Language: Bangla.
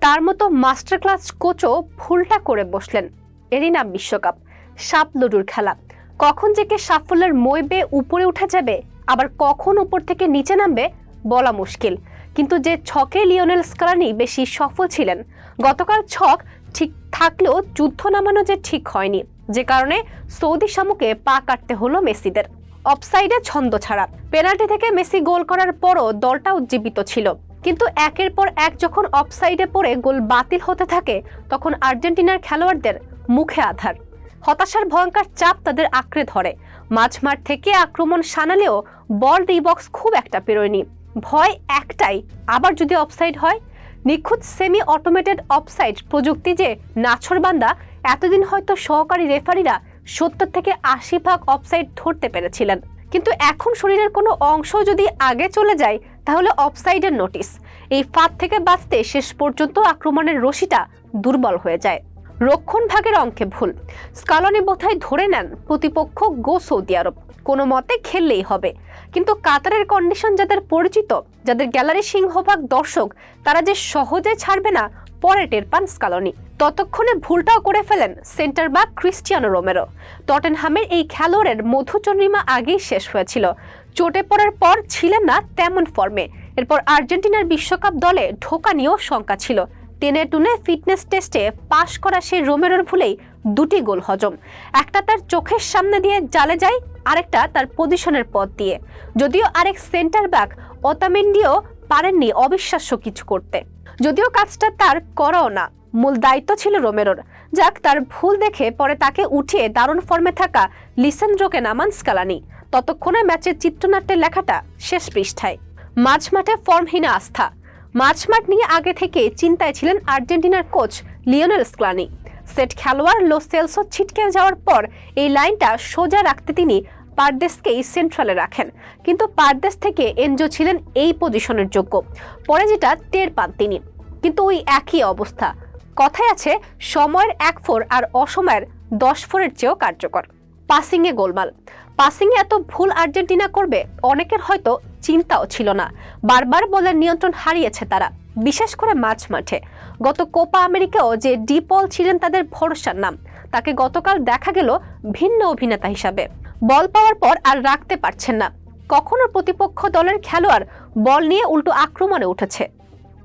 তার মতো মাস্টার ক্লাস কোচও ভুলটা করে বসলেন। এরই নাম বিশ্বকাপ। সাপ লুডুর খেলা। কখন যে কে সাফল্যের মই বেয়ে উপরে উঠে যাবে, আবার কখন উপর থেকে নিচে নামবে, বলা মুশকিল। কিন্তু যে ছকে লিওনেল স্কালানি বেশি সফল ছিলেন, গতকাল ছক ঠিক থাকলেও যুদ্ধ নামানো যে ঠিক হয়নি, যে কারণে সৌদি শামুকে পা কাটতে হলো মেসিদের। অফসাইডে ছন্দ ছাড়া। পেনাল্টি থেকে মেসি গোল করার পরও দলটা উজ্জীবিত ছিল। কিন্তু একের পর এক যখন অফসাইডে পড়ে গোল বাতিল হতে থাকে, তখন আর্জেন্টিনার খেলোয়াড়দের মুখে আধার। হতাশার ভয়ঙ্কর চাপ তাদের আঁকড়ে ধরে। মাঝমাঠ থেকে আক্রমণ সানালেও বল ডি বক্স খুব একটা পেরোয়নি। ভয় একটাই, আবার যদি অফসাইড হয়? নিখুঁত সেমি অটোমেটেড অফসাইড প্রযুক্তি যে নাছরবান্দা এতদিন হয়তো সহকারী রেফারিরা সত্তর থেকে আশি ভাগ অফসাইড ধরতে পেরেছিলেন। কিন্তু এখন শরীরের কোনো অংশ যদি আগে চলে যায় তাহলে অফসাইডের নোটিস এই ফাঁদ থেকে বাঁচতে শেষ পর্যন্ত আক্রমণের রশিটা দুর্বল হয়ে যায়। রক্ষণ ভাগের অঙ্কে ভুল। স্কালনে বোধহয় ধরে নেন প্রতিপক্ষ গো সৌদি আরব। কোনো মতে খেললেই হবে। কিন্তু কাতারের কন্ডিশন যাদের পরিচিত, যাদের গ্যালারি সিংহভাগ দর্শক, তারা যে সহজে ছাড়বে না পরে টের পান স্কালনি। ততক্ষণে ভুলটাও করে ফেলেন সেন্টার ব্যাক ক্রিস্টিয়ানো রোমেরো। টটেনহামের এই খেলোয়াড়ের মধুচন্দ্রিমা আগেই শেষ হয়েছিল। চোটে পড়ার পর ছিলেন না তেমন ফর্মে। এরপর আর্জেন্টিনার বিশ্বকাপ দলে ঢোকা নিয়েও শঙ্কা ছিল। টেনে টুনে ফিটনেস টেস্টে পাশ করা সেই রোমেরোর ভুলেই দুটি গোল হজম। একটা তার চোখের সামনে দিয়ে জালে যায়, আরেকটা তার পজিশনের পথ দিয়ে। যদিও আরেক সেন্টার ব্যাক, অতামেন্ডিও পারেননি অবিশ্বাস্য কিছু করতে। যদিও কাজটা তার করাও না। মূল দায়িত্ব ছিল রোমেরোর। যাক, তার ভুল দেখে পরে তাকে উঠিয়ে দারুণ ফর্মে থাকা লিসেন্দ্রোকে নামান স্কালানি। ততক্ষণে ম্যাচের চিত্রনাট্যের লেখাটা শেষ পৃষ্ঠায়। মাঝমাঠে ফর্মহীনা আস্থা। মাঝমাঠ নিয়ে আগে থেকে চিন্তায় ছিলেন আর্জেন্টিনার কোচ লিওনেল স্ক্লানি। সেট খেলোয়াড় লো সেলসো ছিটকে যাওয়ার পর এই লাইনটা সোজা রাখতে তিনি পারদেশকেই সেন্ট্রালে রাখেন। কিন্তু পারদেশ থেকে এনজো ছিলেন এই পজিশনের যোগ্য। পরে যেটা টের পান তিনি। কিন্তু ওই একই অবস্থা। কথায় আছে, সময়ের এক ফোর আর অসময়ের দশ ফোরের চেয়েও কার্যকর। পাসিংয়ে গোলমাল। পাসিংয়ে এত ভুল আর্জেন্টিনা করবে, অনেকের হয়তো চিন্তাও ছিল না। বারবার বলের নিয়ন্ত্রণ হারিয়েছে তারা, বিশেষ করে মাঝ মাঠে। গত কোপা আমেরিকাও যে ডিপল ছিলেন তাদের ভরসার নাম। তাকে গতকাল দেখা গেল ভিন্ন অভিনেতা হিসাবে। বল পাওয়ার পর আর রাখতে পারছেন না। কখনো প্রতিপক্ষ দলের খেলোয়াড় বল নিয়ে উল্টো আক্রমণে উঠেছে।